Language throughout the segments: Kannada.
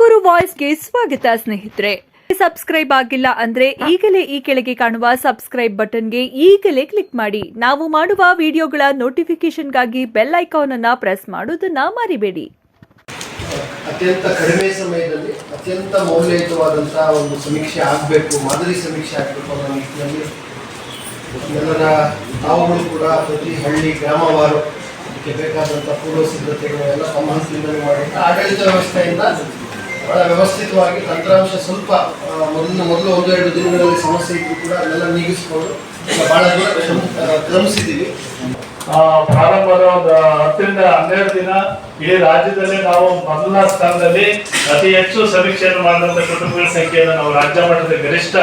ತುಮಕೂರು ವಾಯ್ಸ್ಗೆ ಸ್ವಾಗತ ಸ್ನೇಹಿತರೆ. ಸಬ್ಸ್ಕ್ರೈಬ್ ಆಗಿಲ್ಲ ಅಂದ್ರೆ ಈಗಲೇ ಈ ಕೆಳಗೆ ಕಾಣುವ ಸಬ್ಸ್ಕ್ರೈಬ್ ಬಟನ್ಗೆ ಈಗಲೇ ಕ್ಲಿಕ್ ಮಾಡಿ. ನಾವು ಮಾಡುವ ವಿಡಿಯೋಗಳ ನೋಟಿಫಿಕೇಶನ್ಗಾಗಿ ಬೆಲ್ ಐಕಾನ್ ಅನ್ನ ಪ್ರೆಸ್ ಮಾಡೋದನ್ನ ಮರಿಬೇಡಿ. ಅತ್ಯಂತ ಕಡಿಮೆ ಸಮಯದಲ್ಲಿ ಅತ್ಯಂತ ಮೌಲ್ಯಯುತವಾದಂತಹ ಒಂದು ಸಮೀಕ್ಷೆ ಆಗಬೇಕು, ಮಾದರಿ ಸಮೀಕ್ಷೆ ಆಗಬೇಕು ಅನ್ನೋ ನಿಟ್ಟಿನಲ್ಲಿ ಎಲ್ಲರ ತಾವುಗಳು ಕೂಡ ಪ್ರತಿ ಹಳ್ಳಿ, ಗ್ರಾಮವಾರು ಅದಕ್ಕೆ ಬೇಕಾದಂಥ ಪೂರ್ವ ಸಿದ್ಧತೆಗಳು ಎಲ್ಲ ತಮ್ಮ ಮಾಡಿ. ಆಡಳಿತ ವ್ಯವಸ್ಥೆಯಿಂದ ಬಹಳ ವ್ಯವಸ್ಥಿತವಾಗಿ ತಂತ್ರಾಂಶ ಸ್ವಲ್ಪ ಮೊದಲು ಮೊದಲು ಒಂದು, ಎರಡು ದಿನಗಳಲ್ಲಿ ಸಮಸ್ಯೆ ಇದ್ದು ಕೂಡ ಅದನ್ನೆಲ್ಲ ನೀಗಿಸ್ಕೊಂಡು ಬಹಳ ಕ್ರಮಿಸಿದ್ದೀವಿ. ಪ್ರಾರಂಭದ ಒಂದು ಹತ್ತರಿಂದ ಹನ್ನೆರಡು ದಿನ ಇಡೀ ರಾಜ್ಯದಲ್ಲಿ ನಾವು ಮೊದಲ ಸ್ಥಾನದಲ್ಲಿ ಅತಿ ಹೆಚ್ಚು ಸಮೀಕ್ಷೆಯನ್ನು ಮಾಡಿದಂಥ ಕುಟುಂಬಗಳ ಸಂಖ್ಯೆಯನ್ನು ನಾವು ರಾಜ್ಯ ಮಟ್ಟದ ಗರಿಷ್ಠ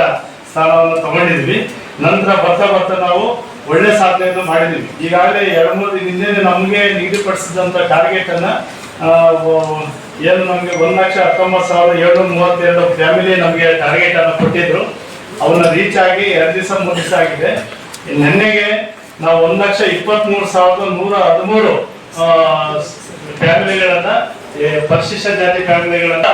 ಸ್ಥಾನವನ್ನು ತಗೊಂಡಿದ್ವಿ ನಂತರ ಬರ್ತಾ ಬರ್ತಾ ನಾವು ಒಳ್ಳೆ ಸಾಧನೆಯನ್ನು ಮಾಡಿದ್ವಿ ಈಗಾಗಲೇ ಎರಡು, ಮೂರು ಹಿಂದೆ ನಮಗೆ ನಿಗದಿಪಡಿಸಿದಂಥ ಟಾರ್ಗೆಟ್ ಅನ್ನ ಏನು ನಮಗೆ ಒಂದು ಲಕ್ಷ ಹತ್ತೊಂಬತ್ತು ಸಾವಿರದ ಏಳ್ನೂರ ಮೂವತ್ತೆರಡು ಫ್ಯಾಮಿಲಿ ನಮಗೆ ಟಾರ್ಗೆಟ್ ಅನ್ನು ಕೊಟ್ಟಿದ್ರು. ಅವನ್ನ ರೀಚ್ ಆಗಿ ಎರಡು ದಿವಸ ಮೂರು ದಿವಸ ಆಗಿದೆ. ನಿನ್ನೆಗೆ ನಾವು ಒಂದು ಲಕ್ಷ ಇಪ್ಪತ್ಮೂರು ಸಾವಿರದ ನೂರ ಹದಿಮೂರು ಫ್ಯಾಮಿಲಿಗಳನ್ನ ಪರಿಶಿಷ್ಟ ಜಾತಿ ಫ್ಯಾಮಿಲಿಗಳನ್ನ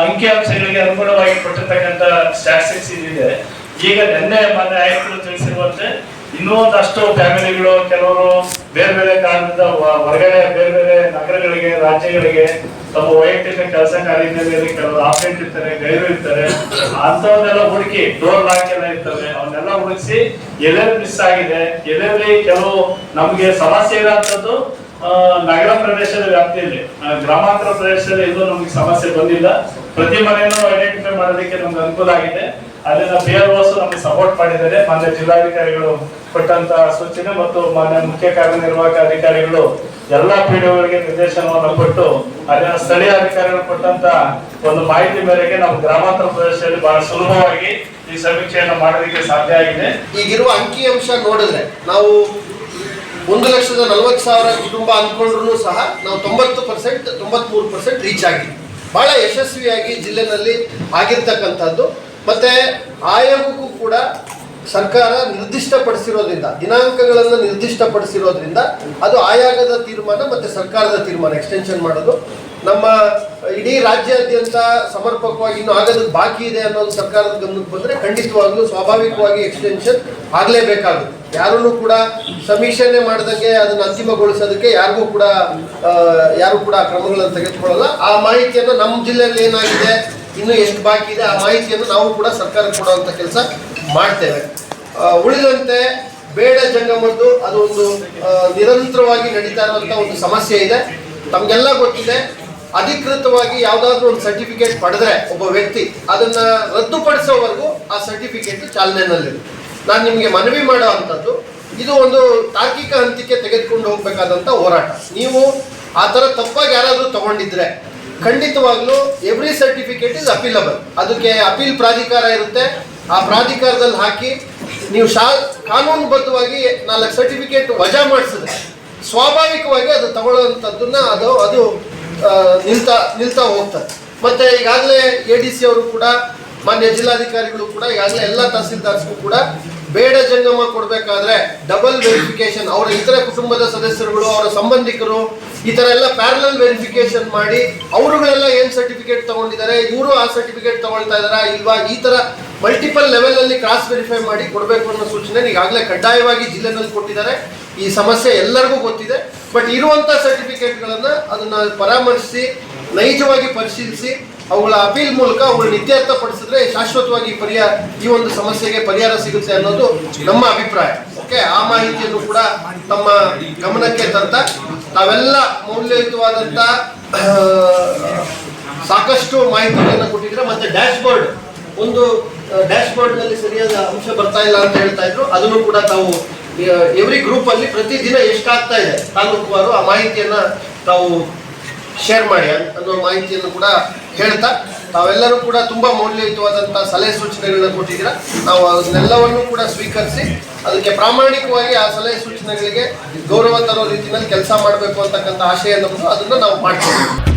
ಅಂಕಿ ಅಂಕಿಅಂಶಗಳಿಗೆ ಅನುಗುಣವಾಗಿ ಕೊಟ್ಟಿರ್ತಕ್ಕಂಥ ಸ್ಟ್ಯಾಟಿಸ್ಟಿಕ್ಸ್ ಇದಿದೆ ಈಗ ನಿನ್ನೆ ಮೊನ್ನೆ ಆಯುಕ್ತರು ತಿಳಿಸಿರುವಂತೆ ಇನ್ನೂ ಒಂದಷ್ಟು ಫ್ಯಾಮಿಲಿಗಳು ಕೆಲವರು ಬೇರೆ ಬೇರೆ ಕಾರಣದಿಂದ ಹೊರಗಡೆ ಬೇರೆ ಬೇರೆ ನಗರಗಳಿಗೆ, ರಾಜ್ಯಗಳಿಗೆ ತಮ್ಮ ವೈಯಕ್ತಿಕ ಕೆಲಸ ಕಾರ್ಯದಲ್ಲಿ ಕೆಲವರು ಆಪರೇಟ್ ಇರ್ತಾರೆ, ಗೈರು ಇರ್ತಾರೆ ಅಂತವನ್ನೆಲ್ಲ ಹುಡುಕಿ ಡೋರ್ ಲಾಕ್ ಎಲ್ಲ ಇರ್ತವೆ. ಅವನ್ನೆಲ್ಲ ಹುಡುಕಿಸಿ ಎಲ್ಲೆಲ್ಲಿ ಮಿಸ್ ಆಗಿದೆ, ಎಲ್ಲೆಲ್ಲಿ ಕೆಲವು ನಮಗೆ ಸಮಸ್ಯೆ ಇರೋಂಥದ್ದು ನಗರ ಪ್ರದೇಶದ ವ್ಯಾಪ್ತಿಯಲ್ಲಿ ಗ್ರಾಮಾಂತರ ಪ್ರದೇಶದಲ್ಲಿ ಇದು ನಮಗೆ ಸಮಸ್ಯೆ ಬಂದಿಲ್ಲ. ಪ್ರತಿ ಮನೆಯನ್ನು ಐಡೆಂಟಿಫೈ ಮಾಡೋದಕ್ಕೆ ನಮ್ಗೆ ಅನುಕೂಲ ಆಗಿದೆ. ಅಲ್ಲಿನ ಬಿ ಆರ್ ಓಸ್ ನಮಗೆ ಸಪೋರ್ಟ್ ಮಾಡಿದ್ದಾರೆ. ಮಾನ್ಯ ಜಿಲ್ಲಾಧಿಕಾರಿಗಳು ಕೊಟ್ಟಂತ ಸೂಚನೆ ಮತ್ತು ಮಾನ್ಯ ಮುಖ್ಯ ಕಾರ್ಯನಿರ್ವಾಹಕ ಅಧಿಕಾರಿಗಳು ಎಲ್ಲಾ ಪಿಡಿಒಗಳಿಗೆ ನಿರ್ದೇಶನವನ್ನು ಕೊಟ್ಟು ಅಲ್ಲಿನ ಸ್ಥಳೀಯ ಅಧಿಕಾರಿಗಳು ಕೊಟ್ಟಂತ ಒಂದು ಮಾಹಿತಿ ಮೇರೆಗೆ ನಮ್ಮ ಗ್ರಾಮಾಂತರ ಪ್ರದೇಶದಲ್ಲಿ ಬಹಳ ಸುಲಭವಾಗಿ ಈ ಸಮೀಕ್ಷೆಯನ್ನು ಮಾಡೋದಕ್ಕೆ ಸಾಧ್ಯ ಆಗಿದೆ. ಈಗಿರುವ ಅಂಕಿಅಂಶ ನೋಡಿದ್ರೆ ನಾವು ಒಂದು ಲಕ್ಷದ ನಲವತ್ತು ಸಾವಿರ ಕುಟುಂಬ ಅಂದ್ಕೊಂಡ್ರು ಸಹ ನಾವು ತೊಂಬತ್ತು ಪರ್ಸೆಂಟ್, ತೊಂಬತ್ಮೂರು ಪರ್ಸೆಂಟ್ ರೀಚ್ ಆಗಿದೆ. ಬಹಳ ಯಶಸ್ವಿಯಾಗಿ ಜಿಲ್ಲೆನಲ್ಲಿ ಆಗಿರ್ತಕ್ಕಂಥದ್ದು. ಮತ್ತೆ ಆಯೋಗಕ್ಕೂ ಕೂಡ ಸರ್ಕಾರ ನಿರ್ದಿಷ್ಟಪಡಿಸಿರೋದ್ರಿಂದ, ದಿನಾಂಕಗಳನ್ನು ನಿರ್ದಿಷ್ಟಪಡಿಸಿರೋದ್ರಿಂದ ಅದು ಆಯೋಗದ ತೀರ್ಮಾನ ಮತ್ತೆ ಸರ್ಕಾರದ ತೀರ್ಮಾನ ಎಕ್ಸ್ಟೆನ್ಷನ್ ಮಾಡೋದು. ನಮ್ಮ ಇಡೀ ರಾಜ್ಯಾದ್ಯಂತ ಸಮರ್ಪಕವಾಗಿ ಇನ್ನು ಆಗೋದಕ್ಕೆ ಬಾಕಿ ಇದೆ ಅನ್ನೋದು ಸರ್ಕಾರದ ಗಮನಕ್ಕೆ ಬಂದರೆ ಖಂಡಿತವಾಗ್ಲೂ ಸ್ವಾಭಾವಿಕವಾಗಿ ಎಕ್ಸ್ಟೆನ್ಷನ್ ಆಗಲೇಬೇಕಾಗುತ್ತೆ. ಯಾರೂ ಕೂಡ ಸಮೀಕ್ಷೆನೆ ಮಾಡ್ದಂಗೆ ಅದನ್ನು ಅಂತಿಮಗೊಳಿಸೋದಕ್ಕೆ ಯಾರಿಗೂ ಕೂಡ ಯಾರು ಕೂಡ ಕ್ರಮಗಳನ್ನು ತೆಗೆದುಕೊಳ್ಳಲ್ಲ. ಆ ಮಾಹಿತಿಯನ್ನು ನಮ್ಮ ಜಿಲ್ಲೆಯಲ್ಲಿ ಏನಾಗಿದೆ? ಇನ್ನು ಎಷ್ಟು ಬಾಕಿ ಇದೆ ಆ ಮಾಹಿತಿಯನ್ನು ನಾವು ಕೂಡ ಸರ್ಕಾರಕ್ಕೆ ಕೊಡುವಂಥ ಕೆಲಸ ಮಾಡ್ತೇವೆ. ಉಳಿದಂತೆ ಬೇಡ ಜಂಗಮದ್ದು ಅದು ಒಂದು ನಿರಂತರವಾಗಿ ನಡೀತಾ ಇರುವಂಥ ಒಂದು ಸಮಸ್ಯೆ ಇದೆ. ತಮಗೆಲ್ಲ ಗೊತ್ತಿದೆ, ಅಧಿಕೃತವಾಗಿ ಯಾವುದಾದ್ರೂ ಒಂದು ಸರ್ಟಿಫಿಕೇಟ್ ಪಡೆದ್ರೆ ಒಬ್ಬ ವ್ಯಕ್ತಿ ಅದನ್ನ ರದ್ದುಪಡಿಸೋವರೆಗೂ ಆ ಸರ್ಟಿಫಿಕೇಟ್ ಚಾಲನೆಯಲ್ಲಿದೆ. ನಾನು ನಿಮಗೆ ಮನವಿ ಮಾಡೋ ಅಂಥದ್ದು, ಇದು ಒಂದು ತಾರ್ಕಿಕ ಹಂತಕ್ಕೆ ತೆಗೆದುಕೊಂಡು ಹೋಗಬೇಕಾದಂಥ ಹೋರಾಟ. ನೀವು ಆ ಥರ ತಪ್ಪಾಗಿ ಯಾರಾದರೂ ತಗೊಂಡಿದ್ರೆ ಖಂಡಿತವಾಗ್ಲೂ ಎವ್ರಿ ಸರ್ಟಿಫಿಕೇಟ್ ಇಸ್ ಅಪೀಲಬಲ್ ಅದಕ್ಕೆ ಅಪೀಲ್ ಪ್ರಾಧಿಕಾರ ಇರುತ್ತೆ. ಆ ಪ್ರಾಧಿಕಾರದಲ್ಲಿ ಹಾಕಿ ನೀವು ಶಾ, ಕಾನೂನುಬದ್ಧವಾಗಿ ನಾಲ್ಕು ಸರ್ಟಿಫಿಕೇಟ್ ವಜಾ ಮಾಡಿಸಿದ್ರೆ ಸ್ವಾಭಾವಿಕವಾಗಿ ಅದು ತಗೊಳ್ಳೋಂಥದ್ದನ್ನ ಅದು ಅದು ನಿಲ್ತಾ ನಿಲ್ತಾ ಹೋಗ್ತದೆ. ಮತ್ತೆ ಈಗಾಗಲೇ ಎ ಡಿ ಸಿ ಅವರು ಕೂಡ, ಮಾನ್ಯ ಜಿಲ್ಲಾಧಿಕಾರಿಗಳು ಕೂಡ, ಈಗಾಗಲೇ ಎಲ್ಲ ತಹಸೀಲ್ದಾರ್ಸ್ಗೂ ಕೂಡ ಬೇಡ ಜಂಗಮ ಕೊಡಬೇಕಾದ್ರೆ ಡಬಲ್ ವೆರಿಫಿಕೇಶನ್ ಅವರ ಇತರ ಕುಟುಂಬದ ಸದಸ್ಯರುಗಳು, ಅವರ ಸಂಬಂಧಿಕರು ಈ ಥರ ಎಲ್ಲ ಪ್ಯಾರಲಲ್ ವೆರಿಫಿಕೇಶನ್ ಮಾಡಿ ಅವರುಗಳೆಲ್ಲ ಏನು ಸರ್ಟಿಫಿಕೇಟ್ ತಗೊಂಡಿದ್ದಾರೆ, ಇವರು ಆ ಸರ್ಟಿಫಿಕೇಟ್ ತಗೊಳ್ತಾ ಇದ್ದಾರಾ ಇಲ್ವಾ, ಈ ಥರ ಮಲ್ಟಿಪಲ್ ಲೆವೆಲ್ ಅಲ್ಲಿ ಕ್ರಾಸ್ ವೆರಿಫೈ ಮಾಡಿ ಕೊಡಬೇಕು ಅನ್ನೋ ಸೂಚನೆ ಈಗಾಗಲೇ ಕಡ್ಡಾಯವಾಗಿ ಜಿಲ್ಲೆನಲ್ಲಿ ಕೊಟ್ಟಿದ್ದಾರೆ. ಈ ಸಮಸ್ಯೆ ಎಲ್ಲರಿಗೂ ಗೊತ್ತಿದೆ. ಬಟ್ ಇರುವಂಥ ಸರ್ಟಿಫಿಕೇಟ್ಗಳನ್ನು ಅದನ್ನು ಪರಾಮರ್ಶಿಸಿ, ನೈಜವಾಗಿ ಪರಿಶೀಲಿಸಿ, ಅವುಗಳ ಅಪೀಲ್ ಮೂಲಕ ಅವುಗಳನ್ನ ಇತ್ಯರ್ಥಪಡಿಸಿದ್ರೆ ಶಾಶ್ವತವಾಗಿ ಪರಿಹಾರ ಈ ಒಂದು ಸಮಸ್ಯೆಗೆ ಪರಿಹಾರ ಸಿಗುತ್ತೆ ಅನ್ನೋದು ನಮ್ಮ ಅಭಿಪ್ರಾಯ. ಓಕೆ ಆ ಮಾಹಿತಿಯನ್ನು ಕೂಡ ತಮ್ಮ ಗಮನಕ್ಕೆ ತಂತ ತಾವೆಲ್ಲ ಮೌಲ್ಯಯುತವಾದಂಥ ಸಾಕಷ್ಟು ಮಾಹಿತಿಗಳನ್ನು ಕೊಟ್ಟಿದ್ರೆ ಮತ್ತೆ ಡ್ಯಾಶ್ ಬೋರ್ಡ್ ಒಂದು ಡ್ಯಾಶ್ ಬೋರ್ಡ್ನಲ್ಲಿ ಸರಿಯಾದ ಅಂಶ ಬರ್ತಾ ಇಲ್ಲ ಅಂತ ಹೇಳ್ತಾ ಇದ್ರು, ಅದನ್ನು ಕೂಡ ತಾವು ಎವ್ರಿ ಗ್ರೂಪ್ ಅಲ್ಲಿ ಪ್ರತಿದಿನ ಎಷ್ಟಾಗ್ತಾ ಇದೆ ತಾಲೂಕುವಾರು ಆ ಮಾಹಿತಿಯನ್ನ ತಾವು ಶೇರ್ ಮಾಡಿ ಅನ್- ಅನ್ನೋ ಮಾಹಿತಿಯನ್ನು ಕೂಡ ಹೇಳ್ತಾ ತಾವೆಲ್ಲರೂ ಕೂಡ ತುಂಬಾ ಮೌಲ್ಯಯುತವಾದಂತಹ ಸಲಹೆ ಸೂಚನೆಗಳನ್ನ ಕೊಟ್ಟಿದ್ದೀರಾ? ನಾವು ಅದನ್ನೆಲ್ಲವನ್ನು ಕೂಡ ಸ್ವೀಕರಿಸಿ ಅದಕ್ಕೆ ಪ್ರಾಮಾಣಿಕವಾಗಿ ಆ ಸಲಹೆ ಸೂಚನೆಗಳಿಗೆ ಗೌರವ ತರೋ ರೀತಿಯಲ್ಲಿ ಕೆಲಸ ಮಾಡಬೇಕು ಅಂತಕ್ಕಂಥ ಆಶಯ ನಮ್ಮದು ಅದನ್ನು ನಾವು ಮಾಡ್ತೀವಿ.